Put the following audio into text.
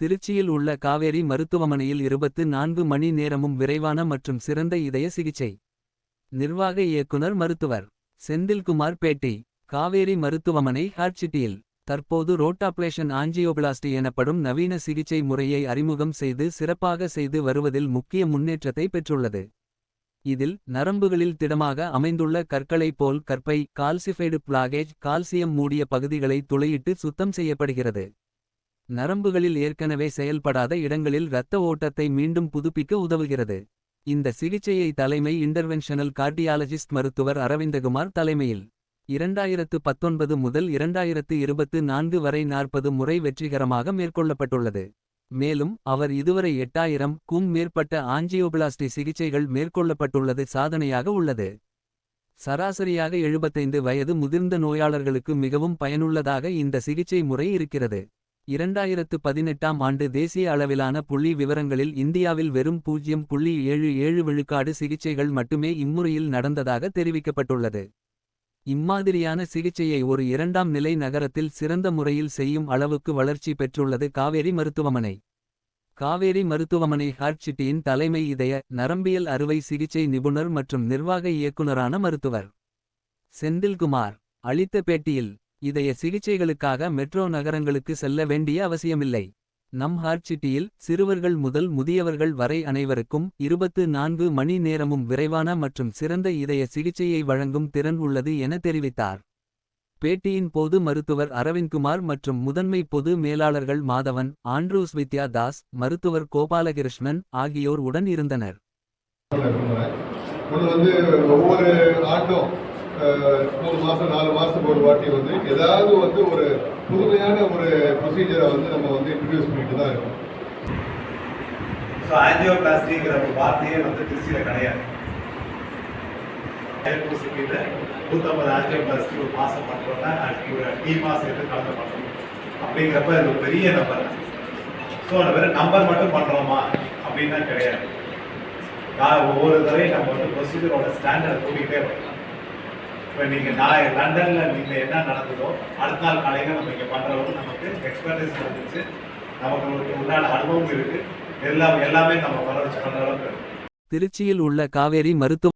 திருச்சியில் உள்ள காவேரி மருத்துவமனையில் இருபத்து நான்கு மணி நேரமும் விரைவான மற்றும் சிறந்த இதய சிகிச்சை. நிர்வாக இயக்குனர் மருத்துவர். செந்தில்குமார் பேட்டி காவேரி மருத்துவமனை ஹார்ட்சிட்டியில் தற்போது ரோட்டாப்ளேஷன் ஆஞ்சியோபிளாஸ்டி எனப்படும் நவீன சிகிச்சை முறையை அறிமுகம் செய்து சிறப்பாக செய்து வருவதில் முக்கிய முன்னேற்றத்தை பெற்றுள்ளது. இதில் நரம்புகளில் திடமாக அமைந்துள்ள கற்களைப் போல் கற்பை கால்சிஃபைடு பிளாகேஜ் கால்சியம் மூடிய பகுதிகளை துளையிட்டு சுத்தம் செய்யப்படுகிறது. நரம்புகளில் ஏற்கனவே செயல்படாத இடங்களில் இரத்த ஓட்டத்தை மீண்டும் புதுப்பிக்க உதவுகிறது. இந்த சிகிச்சையை தலைமை இன்டர்வென்ஷனல் கார்டியாலஜிஸ்ட் மருத்துவர் அரவிந்தகுமார் தலைமையில். இரண்டாயிரத்து பத்தொன்பது முதல் இரண்டாயிரத்து இருபத்து நான்கு வரை நாற்பது முறை வெற்றிகரமாக மேற்கொள்ளப்பட்டுள்ளது. மேலும் அவர் இதுவரை எட்டாயிரம் க்கும் மேற்பட்ட ஆஞ்சியோபிளாஸ்டி சிகிச்சைகள் மேற்கொள்ளப்பட்டுள்ளது சாதனையாக உள்ளது. சராசரியாக எழுபத்தைந்து வயது முதிர்ந்த நோயாளர்களுக்கு மிகவும் பயனுள்ளதாக இந்த சிகிச்சை முறை இருக்கிறது. இரண்டாயிரத்து பதினெட்டாம் ஆண்டு தேசிய அளவிலான புள்ளி விவரங்களில் இந்தியாவில் வெறும் பூஜ்யம் புள்ளி ஏழு ஏழு விழுக்காடு சிகிச்சைகள் மட்டுமே இம்முறையில் நடந்ததாக தெரிவிக்கப்பட்டுள்ளது. இம்மாதிரியான சிகிச்சையை ஒரு இரண்டாம் நிலை நகரத்தில் சிறந்த முறையில் செய்யும் அளவுக்கு வளர்ச்சி பெற்றுள்ளது காவேரி மருத்துவமனை. காவேரி மருத்துவமனை ஹார்ட்சிட்டியின் தலைமை இதய நரம்பியல் அறுவை சிகிச்சை நிபுணர் மற்றும் நிர்வாக இயக்குனரான மருத்துவர். செந்தில்குமார் அளித்த பேட்டியில். இதய சிகிச்சைகளுக்காக மெட்ரோ நகரங்களுக்கு செல்ல வேண்டிய அவசியமில்லை. நம் ஹாட்சிட்டியில் சிறுவர்கள் முதல் முதியவர்கள் வரை அனைவருக்கும். இருபத்து நான்கு மணி நேரமும் விரைவான மற்றும் சிறந்த இதய சிகிச்சையை வழங்கும் திறன் உள்ளது என தெரிவித்தார். பேட்டியின் போது மருத்துவர் அரவிந்த்குமார் மற்றும் முதன்மை பொது மேலாளர்கள் மாதவன் ஆண்ட்ரூஸ் வித்யா தாஸ் மருத்துவர் கோபாலகிருஷ்ணன் ஆகியோர் உடன் இருந்தனர். வந்து ஒவ்வொரு ஆண்டும் மூணு மாதம் நாலு மாதத்துக்கு ஒரு வாட்டி வந்து ஏதாவது வந்து ஒரு புதுமையான ஒரு ப்ரொசீஜரை வந்து நம்ம வந்து இன்ட்ரடியூஸ் பண்ணிட்டு தான் இருக்கோம். ஸோ ஆஞ்சியோபிளாஸ்டிங்கிற ஒரு வார்த்தையே வந்து திருச்சியில் கிடையாது. சிட்டியில் நூற்றம்பது ஆஞ்சியோபிளாஸ்டி ஒரு மாதம் பண்ணுறோன்னா அதுக்கு ஒரு டீ மாதம் எடுத்து கலந்து பண்ணுறோம் அப்படிங்கிறப்ப இது ஒரு பெரிய நம்பர் ஸோ அந்த வெறும் நம்பர் மட்டும் பண்ணுறோமா அப்படின்னா கிடையாது. நான் ஒவ்வொரு தடவையும் நம்ம வந்து ப்ரொசீஜரோட ஸ்டாண்டர்ட் கூட்டிகிட்டே இருக்கோம் இப்போ நீங்கள் நான் லண்டனில் நீங்கள் என்ன நடந்ததோ அடுத்த நாள் காலையில் நம்ம இங்கே பண்ணுறவங்க நமக்கு எக்ஸ்பர்டைஸ் வந்துச்சு நமக்கு ஒரு உண்டான அனுபவம் இருக்குது எல்லாம் எல்லாமே நம்ம வர வச்சு பண்ணுற அளவுக்கு திருச்சியில் உள்ள காவேரி மருத்துவ